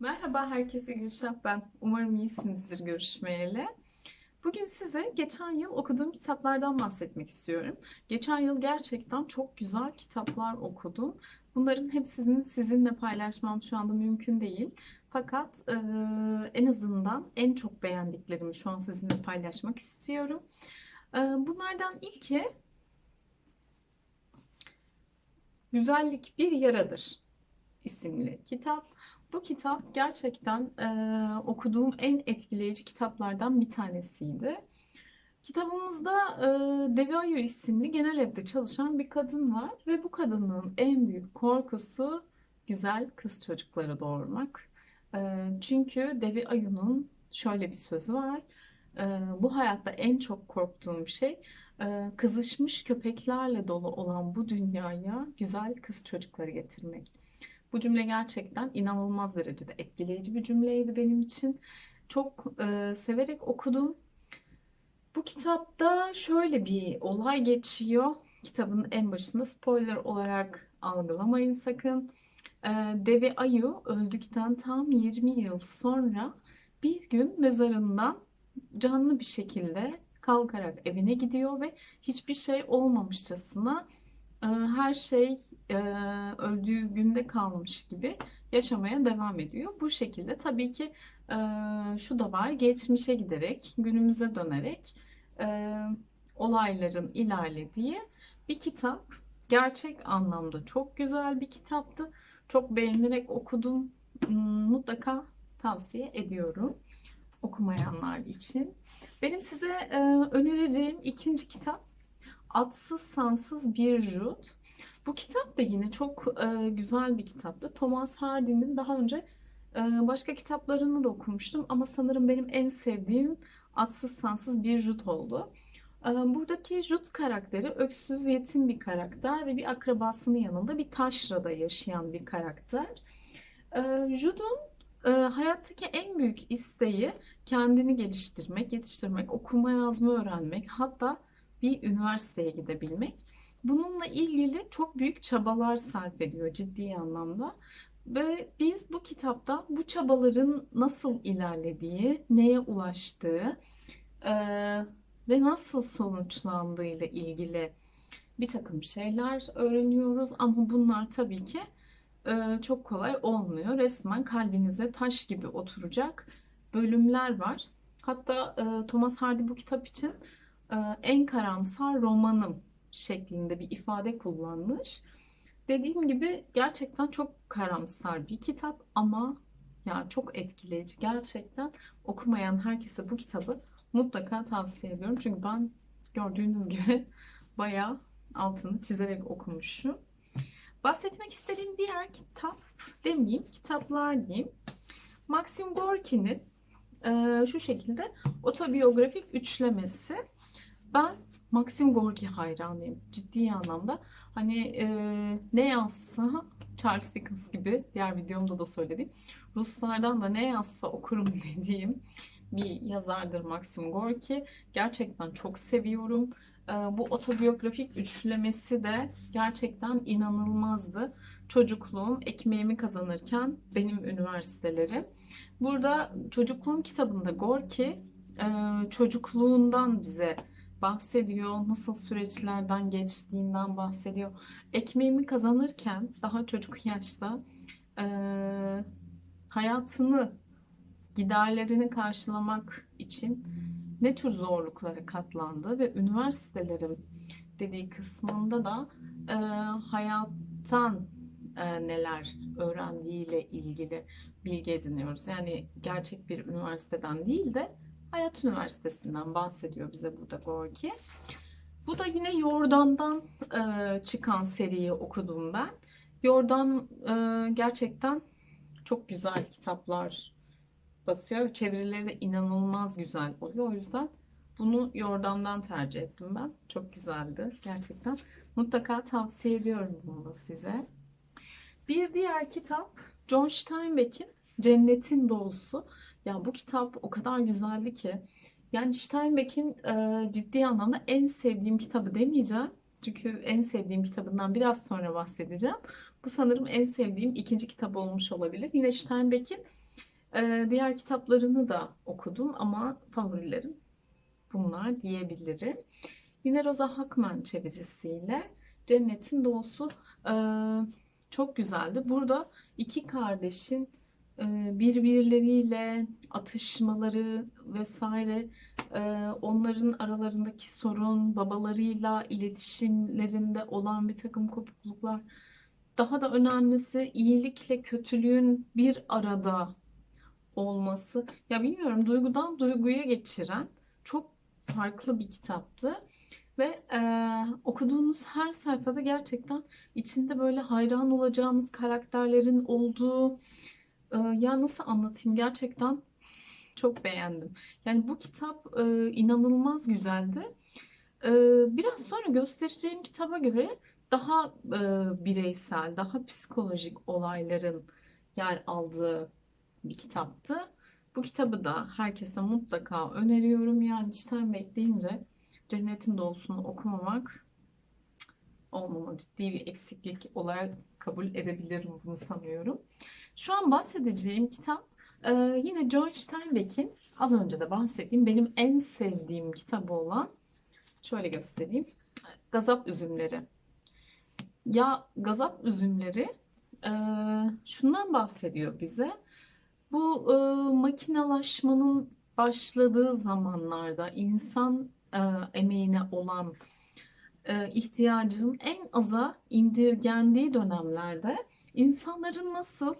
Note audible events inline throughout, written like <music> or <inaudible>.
Merhaba herkese Gülşah ben. Umarım iyisinizdir görüşmeyeli. Bugün size geçen yıl okuduğum kitaplardan bahsetmek istiyorum. Geçen yıl gerçekten çok güzel kitaplar okudum. Bunların hepsini sizinle paylaşmam şu anda mümkün değil. Fakat e, en azından en çok beğendiklerimi şu an sizinle paylaşmak istiyorum. E, bunlardan ilki Güzellik Bir Yaradır isimli kitap. Bu kitap gerçekten e, okuduğum en etkileyici kitaplardan bir tanesiydi. Kitabımızda e, Devi Ayu isimli genel evde çalışan bir kadın var ve bu kadının en büyük korkusu güzel kız çocukları doğurmak. E, çünkü Devi Ayu'nun şöyle bir sözü var. E, bu hayatta en çok korktuğum şey e, kızışmış köpeklerle dolu olan bu dünyaya güzel kız çocukları getirmek. Bu cümle gerçekten inanılmaz derecede etkileyici bir cümleydi benim için. Çok e, severek okudum. Bu kitapta şöyle bir olay geçiyor. Kitabın en başında spoiler olarak algılamayın sakın. E, Devi Ayu öldükten tam 20 yıl sonra bir gün mezarından canlı bir şekilde kalkarak evine gidiyor ve hiçbir şey olmamışçasına her şey e, öldüğü günde kalmış gibi yaşamaya devam ediyor. Bu şekilde tabii ki e, şu da var, geçmişe giderek, günümüze dönerek e, olayların ilerlediği bir kitap. Gerçek anlamda çok güzel bir kitaptı. Çok beğenerek okudum. Hmm, mutlaka tavsiye ediyorum okumayanlar için. Benim size önereceğim ikinci kitap Atsız Sansız Bir Jut. Bu kitap da yine çok e, güzel bir kitaptı. Thomas Hardy'nin daha önce e, başka kitaplarını da okumuştum ama sanırım benim en sevdiğim Atsız Sansız Bir Jut oldu. E, buradaki Jut karakteri öksüz yetim bir karakter ve bir akrabasının yanında bir taşrada yaşayan bir karakter. E, Jut'un e, hayattaki en büyük isteği kendini geliştirmek, yetiştirmek, okuma yazma öğrenmek, hatta bir üniversiteye gidebilmek. Bununla ilgili çok büyük çabalar sarf ediyor ciddi anlamda. Ve biz bu kitapta bu çabaların nasıl ilerlediği, neye ulaştığı e, ve nasıl sonuçlandığı ile ilgili bir takım şeyler öğreniyoruz. Ama bunlar tabii ki e, çok kolay olmuyor. Resmen kalbinize taş gibi oturacak bölümler var. Hatta e, Thomas Hardy bu kitap için en karamsar romanım şeklinde bir ifade kullanmış. Dediğim gibi gerçekten çok karamsar bir kitap ama ya çok etkileyici. Gerçekten okumayan herkese bu kitabı mutlaka tavsiye ediyorum. Çünkü ben gördüğünüz gibi <laughs> bayağı altını çizerek okumuşum. Bahsetmek istediğim diğer kitap demeyeyim, kitaplar diyeyim. Maxim Gorki'nin e, şu şekilde otobiyografik üçlemesi. Ben Maxim Gorki hayranıyım ciddi anlamda. Hani e, ne yazsa Charles Dickens gibi diğer videomda da söyledim. Ruslardan da ne yazsa okurum <laughs> dediğim bir yazardır Maxim Gorki. Gerçekten çok seviyorum. E, bu otobiyografik üçlemesi de gerçekten inanılmazdı. Çocukluğum ekmeğimi kazanırken benim üniversitelerim. Burada çocukluğum kitabında Gorki e, çocukluğundan bize bahsediyor. Nasıl süreçlerden geçtiğinden bahsediyor. Ekmeğimi kazanırken daha çocuk yaşta e, hayatını giderlerini karşılamak için ne tür zorluklara katlandı ve üniversitelerin dediği kısmında da e, hayattan e, neler öğrendiğiyle ilgili bilgi ediniyoruz. Yani gerçek bir üniversiteden değil de Hayat Üniversitesi'nden bahsediyor bize burada Gorki. Bu da yine Yordan'dan e, çıkan seriyi okudum ben. Yordan e, gerçekten çok güzel kitaplar basıyor. Çevirileri de inanılmaz güzel oluyor. O yüzden bunu Yordan'dan tercih ettim ben. Çok güzeldi gerçekten. Mutlaka tavsiye ediyorum bunu da size. Bir diğer kitap John Steinbeck'in Cennetin Doğusu. Ya bu kitap o kadar güzeldi ki. Yani Steinbeck'in e, ciddi anlamda en sevdiğim kitabı demeyeceğim. Çünkü en sevdiğim kitabından biraz sonra bahsedeceğim. Bu sanırım en sevdiğim ikinci kitap olmuş olabilir. Yine Steinbeck'in Ee, diğer kitaplarını da okudum ama favorilerim bunlar diyebilirim. Yine Rosa Hakman çevirisiyle Cennetin Doğusu e, çok güzeldi. Burada iki kardeşin e, birbirleriyle atışmaları vesaire e, onların aralarındaki sorun babalarıyla iletişimlerinde olan bir takım kopukluklar. Daha da önemlisi iyilikle kötülüğün bir arada olması. Ya bilmiyorum duygudan duyguya geçiren çok farklı bir kitaptı ve e, okuduğumuz her sayfada gerçekten içinde böyle hayran olacağımız karakterlerin olduğu e, ya nasıl anlatayım gerçekten çok beğendim. Yani bu kitap e, inanılmaz güzeldi. E, biraz sonra göstereceğim kitaba göre daha e, bireysel, daha psikolojik olayların yer aldığı bir kitaptı. Bu kitabı da herkese mutlaka öneriyorum. Yani Steinbeck deyince Cennetin Doğusunu okumamak olmama ciddi bir eksiklik olarak kabul edebilirim bunu sanıyorum. Şu an bahsedeceğim kitap e, yine John Steinbeck'in az önce de bahsettiğim benim en sevdiğim kitabı olan şöyle göstereyim. Gazap Üzümleri. Ya Gazap Üzümleri e, şundan bahsediyor bize. Bu e, makinalaşmanın başladığı zamanlarda insan emeğine olan ihtiyacın en aza indirgendiği dönemlerde insanların nasıl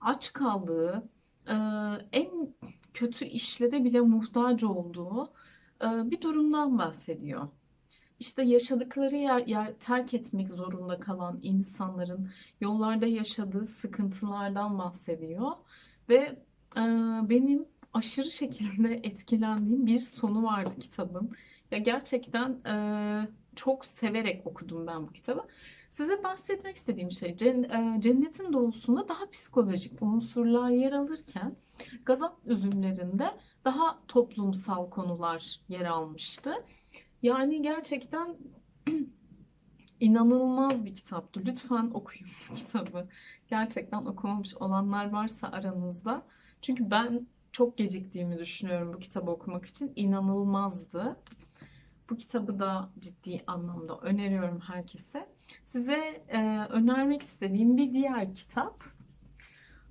aç kaldığı, e, en kötü işlere bile muhtaç olduğu e, bir durumdan bahsediyor. İşte yaşadıkları yer, yer terk etmek zorunda kalan insanların yollarda yaşadığı sıkıntılardan bahsediyor ve e, benim aşırı şekilde <laughs> etkilendiğim bir sonu vardı kitabın. Ya gerçekten e, çok severek okudum ben bu kitabı. Size bahsetmek istediğim şey e, Cennetin Doğusunda daha psikolojik unsurlar yer alırken Gazap Üzümlerinde daha toplumsal konular yer almıştı. Yani gerçekten <clears throat> inanılmaz bir kitaptı. Lütfen okuyun bu <laughs> kitabı. Gerçekten okumamış olanlar varsa aranızda. Çünkü ben çok geciktiğimi düşünüyorum bu kitabı okumak için. İnanılmazdı. Bu kitabı da ciddi anlamda öneriyorum herkese. Size e, önermek istediğim bir diğer kitap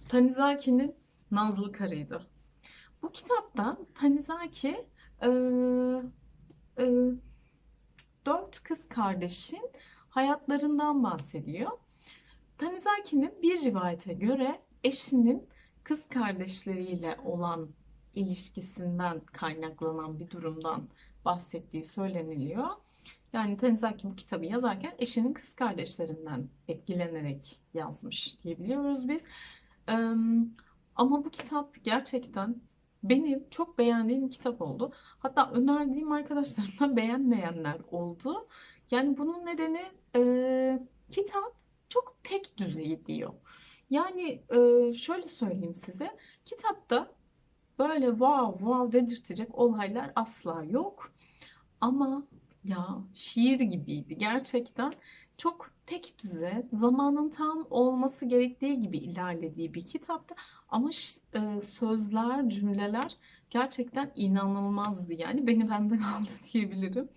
Tanizaki'nin Nazlı Karı'ydı. Bu kitaptan Tanizaki e, e, dört kız kardeşin hayatlarından bahsediyor. Tanizaki'nin bir rivayete göre eşinin kız kardeşleriyle olan ilişkisinden kaynaklanan bir durumdan bahsettiği söyleniliyor. Yani Tanizaki bu kitabı yazarken eşinin kız kardeşlerinden etkilenerek yazmış diyebiliyoruz biz. Ama bu kitap gerçekten benim çok beğendiğim kitap oldu. Hatta önerdiğim arkadaşlarımdan <laughs> beğenmeyenler oldu. Yani bunun nedeni e, kitap çok tek düzey diyor. Yani e, şöyle söyleyeyim size. Kitapta böyle wow wow dedirtecek olaylar asla yok. Ama ya şiir gibiydi gerçekten. Çok tek düze, zamanın tam olması gerektiği gibi ilerlediği bir kitaptı. Ama e, sözler, cümleler gerçekten inanılmazdı. Yani beni benden <laughs> aldı diyebilirim.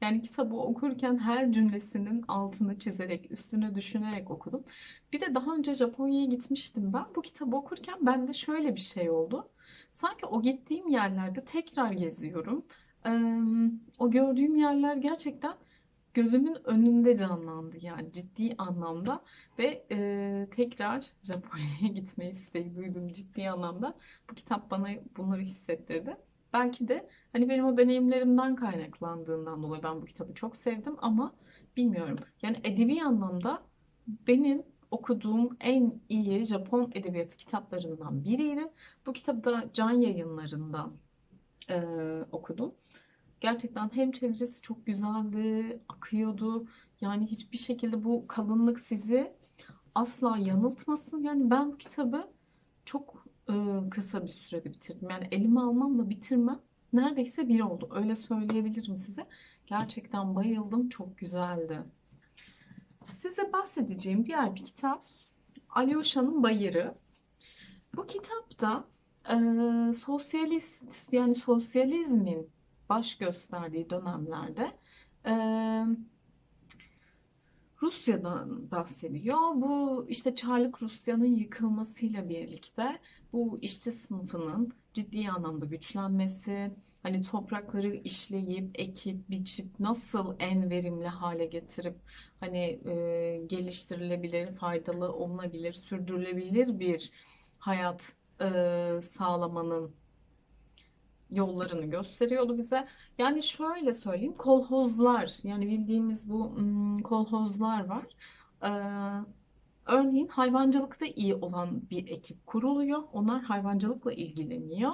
Yani kitabı okurken her cümlesinin altını çizerek, üstüne düşünerek okudum. Bir de daha önce Japonya'ya gitmiştim ben. Bu kitabı okurken bende şöyle bir şey oldu. Sanki o gittiğim yerlerde tekrar geziyorum. O gördüğüm yerler gerçekten gözümün önünde canlandı yani ciddi anlamda ve e, tekrar Japonya'ya <laughs> gitmeyi isteği duydum ciddi anlamda. Bu kitap bana bunları hissettirdi. Belki de hani benim o deneyimlerimden kaynaklandığından dolayı ben bu kitabı çok sevdim ama bilmiyorum. Yani edebi anlamda benim okuduğum en iyi Japon edebiyatı kitaplarından biriydi. Bu kitabı da Can Yayınları'ndan e, okudum. Gerçekten hem çevresi çok güzeldi, akıyordu. Yani hiçbir şekilde bu kalınlık sizi asla yanıltmasın. Yani ben bu kitabı çok e, kısa bir sürede bitirdim. Yani elime almamla bitirmem neredeyse bir oldu. Öyle söyleyebilirim size. Gerçekten bayıldım. Çok güzeldi. Size bahsedeceğim diğer bir kitap Alyosha'nın Bayırı. Bu kitapta Ee, sosyalist yani sosyalizmin baş gösterdiği dönemlerde ee, Rusya'dan bahsediyor. Bu işte Çarlık Rusya'nın yıkılmasıyla birlikte bu işçi sınıfının ciddi anlamda güçlenmesi, hani toprakları işleyip, ekip, biçip nasıl en verimli hale getirip hani e, geliştirilebilir, faydalı olunabilir, sürdürülebilir bir hayat e, sağlamanın yollarını gösteriyordu bize. Yani şöyle söyleyeyim, kolhozlar yani bildiğimiz bu kolhozlar var. Ee, örneğin hayvancılıkta iyi olan bir ekip kuruluyor. Onlar hayvancılıkla ilgileniyor.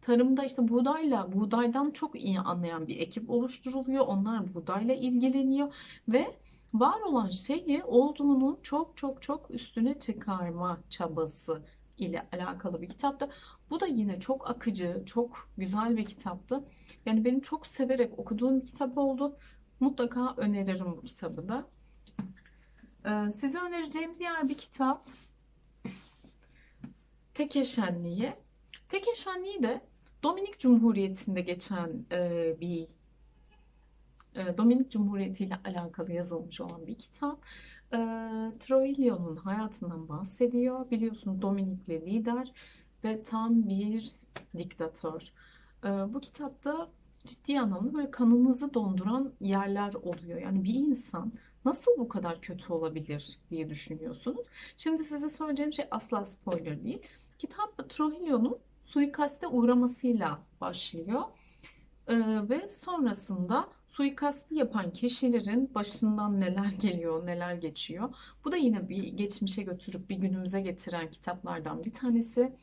Tarımda işte buğdayla, buğdaydan çok iyi anlayan bir ekip oluşturuluyor. Onlar buğdayla ilgileniyor ve var olan şeyi olduğunun çok çok çok üstüne çıkarma çabası ile alakalı bir kitaptı. Bu da yine çok akıcı, çok güzel bir kitaptı. Yani benim çok severek okuduğum bir kitap oldu. Mutlaka öneririm bu kitabı da. Ee, size önereceğim diğer bir kitap Tek Eşenliği. Tek Eşenliği de Dominik Cumhuriyeti'nde geçen e, bir e, Dominik Cumhuriyeti ile alakalı yazılmış olan bir kitap. E, Troilio'nun hayatından bahsediyor. Biliyorsunuz Dominikli lider ve tam bir diktatör. E, bu kitapta ciddi anlamda böyle kanınızı donduran yerler oluyor. Yani bir insan nasıl bu kadar kötü olabilir diye düşünüyorsunuz. Şimdi size söyleyeceğim şey asla spoiler değil. Kitap Trujillo'nun suikaste uğramasıyla başlıyor. E, ve sonrasında suikastı yapan kişilerin başından neler geliyor, neler geçiyor. Bu da yine bir geçmişe götürüp bir günümüze getiren kitaplardan bir tanesi.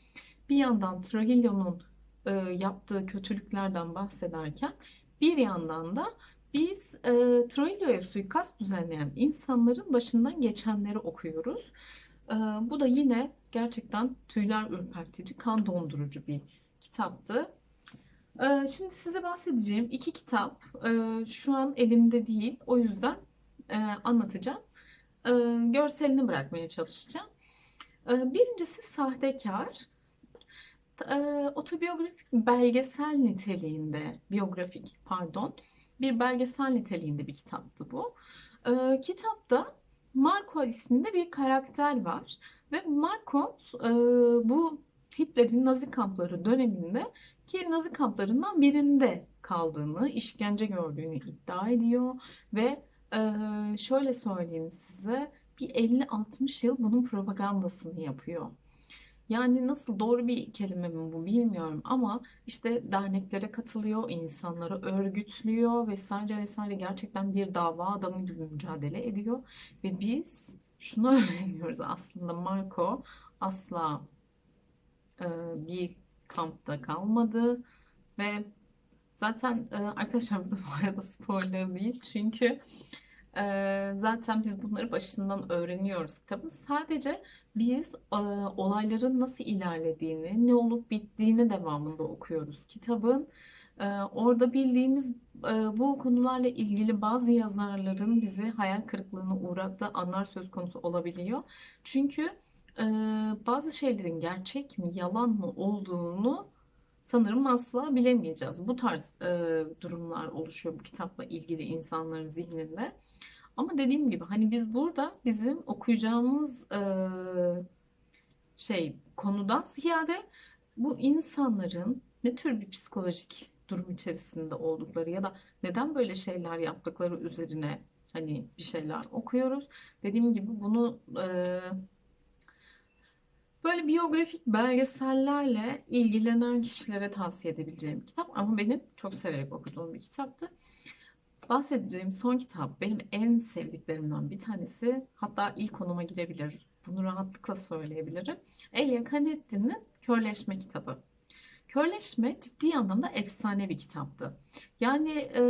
Bir yandan Trujillo'nun e, yaptığı kötülüklerden bahsederken bir yandan da biz e, Trujillo'ya suikast düzenleyen insanların başından geçenleri okuyoruz. E, bu da yine gerçekten tüyler ürpertici, kan dondurucu bir kitaptı. Ee, Şimdi size bahsedeceğim iki kitap e, şu an elimde değil. O yüzden e, anlatacağım. E, Görselini bırakmaya çalışacağım. E, Birincisi Sahtekar. E, Otobiyografik belgesel niteliğinde, biyografik pardon, bir belgesel niteliğinde bir kitaptı bu. E, Kitapta Marco isminde bir karakter var ve Marco e, bu Hitler'in Nazi kampları döneminde ki Nazi kamplarından birinde kaldığını, işkence gördüğünü iddia ediyor ve e, şöyle söyleyeyim size bir 50-60 yıl bunun propagandasını yapıyor. Yani nasıl doğru bir kelime mi bu bilmiyorum ama işte derneklere katılıyor, insanları örgütlüyor vesaire vesaire. Gerçekten bir dava adamı gibi mücadele ediyor ve biz şunu <laughs> öğreniyoruz aslında Marco. Asla e, bir kampta kalmadı ve zaten e, arkadaşlar bu bu arada spoiler değil çünkü zaten biz bunları başından öğreniyoruz kitabın. Sadece biz olayların nasıl ilerlediğini, ne olup bittiğini devamında okuyoruz kitabın. Orada bildiğimiz bu konularla ilgili bazı yazarların bizi hayal kırıklığına uğrattığı anlar söz konusu olabiliyor. Çünkü bazı şeylerin gerçek mi, yalan mı olduğunu sanırım asla bilemeyeceğiz. Bu tarz e, durumlar oluşuyor bu kitapla ilgili insanların zihninde. Ama dediğim gibi hani biz burada bizim okuyacağımız e, şey konudan ziyade bu insanların ne tür bir psikolojik durum içerisinde oldukları ya da neden böyle şeyler yaptıkları üzerine hani bir şeyler okuyoruz. Dediğim gibi bunu e, Böyle biyografik belgesellerle ilgilenen kişilere tavsiye edebileceğim bir kitap ama benim çok severek okuduğum bir kitaptı. Bahsedeceğim son kitap benim en sevdiklerimden bir tanesi. Hatta ilk konuma girebilir. Bunu rahatlıkla söyleyebilirim. Elia Canetti'nin Körleşme kitabı. Körleşme ciddi anlamda efsane bir kitaptı. Yani e,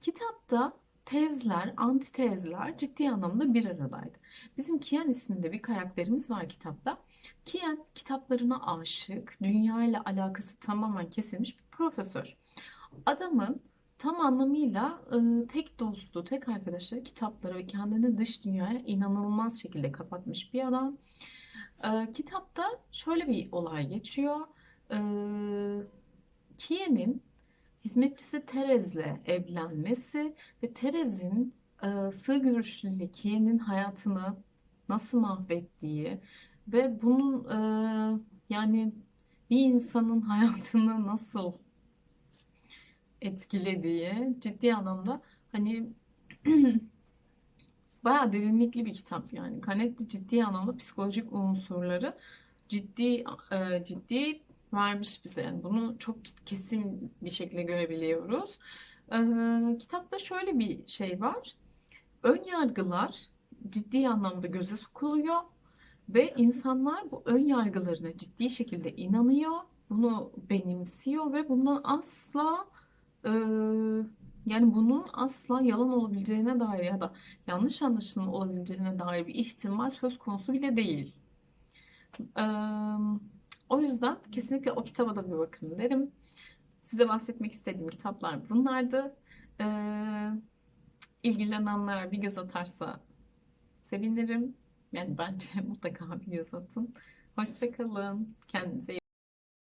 kitapta tezler, antitezler ciddi anlamda bir aradaydı. Bizim Kian isminde bir karakterimiz var kitapta. Kian kitaplarına aşık, dünya ile alakası tamamen kesilmiş bir profesör. Adamın tam anlamıyla e, tek dostu, tek arkadaşları kitapları ve kendini dış dünyaya inanılmaz şekilde kapatmış bir adam. Ee, kitapta şöyle bir olay geçiyor. Ee, Kiye'nin hizmetçisi Terez'le evlenmesi ve Terez'in e, sığ görüşlüyle Kiye'nin hayatını nasıl mahvettiği ve bunun e, yani bir insanın <laughs> hayatını nasıl etkilediği ciddi anlamda hani <clears throat> bayağı derinlikli bir kitap yani. Canetti ciddi anlamda psikolojik unsurları ciddi e, ciddi vermiş bize. Yani bunu çok kesin bir şekilde görebiliyoruz. E, kitapta şöyle bir şey var. Ön yargılar ciddi anlamda göze sokuluyor ve insanlar bu ön yargılarına ciddi şekilde inanıyor. Bunu benimsiyor ve bundan asla e, yani bunun asla yalan olabileceğine dair ya da yanlış anlaşılma olabileceğine dair bir ihtimal söz konusu bile değil. Eee, o yüzden kesinlikle o kitaba da bir bakın derim. Size bahsetmek istediğim kitaplar bunlardı. Eee ilgilenenler bir göz atarsa sevinirim. Yani bence <laughs> mutlaka bir göz atın. Hoşça kalın. Kendinize iyi